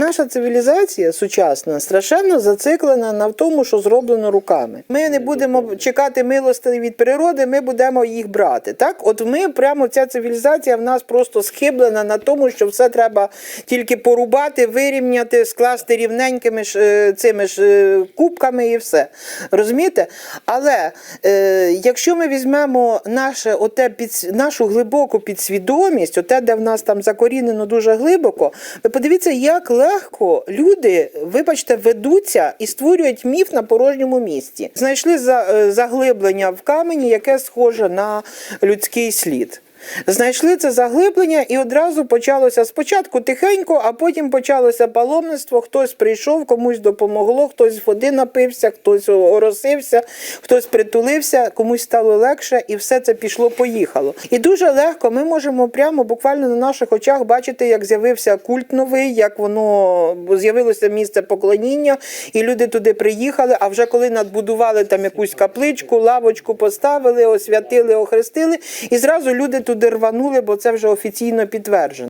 Наша цивілізація сучасна страшенно зациклена на тому, що зроблено руками. Ми не будемо чекати милостей від природи, ми будемо їх брати. Так, от ми прямо ця цивілізація в нас просто схиблена на тому, що все треба тільки порубати, вирівняти, скласти рівненькими ж е, цими ж е, кубками і все. Розумієте? Але е, якщо ми візьмемо наше, оте під, нашу глибоку підсвідомість, оте, де в нас там закорінено дуже глибоко, ви подивіться, як легко люди, вибачте, ведуться і створюють міф на порожньому місці. Знайшли е, заглиблення в камені, яке схоже на людський слід. Знайшли це заглиблення, і одразу почалося спочатку тихенько, а потім почалося паломництво. Хтось прийшов, комусь допомогло, хтось води напився, хтось оросився, хтось притулився, комусь стало легше, і все це пішло-поїхало. І дуже легко ми можемо прямо буквально на наших очах бачити, як з'явився культ новий, як воно з'явилося місце поклоніння, і люди туди приїхали. А вже коли надбудували там якусь капличку, лавочку поставили, освятили, охрестили, і зразу люди туди рванули, бо це вже офіційно підтверджено.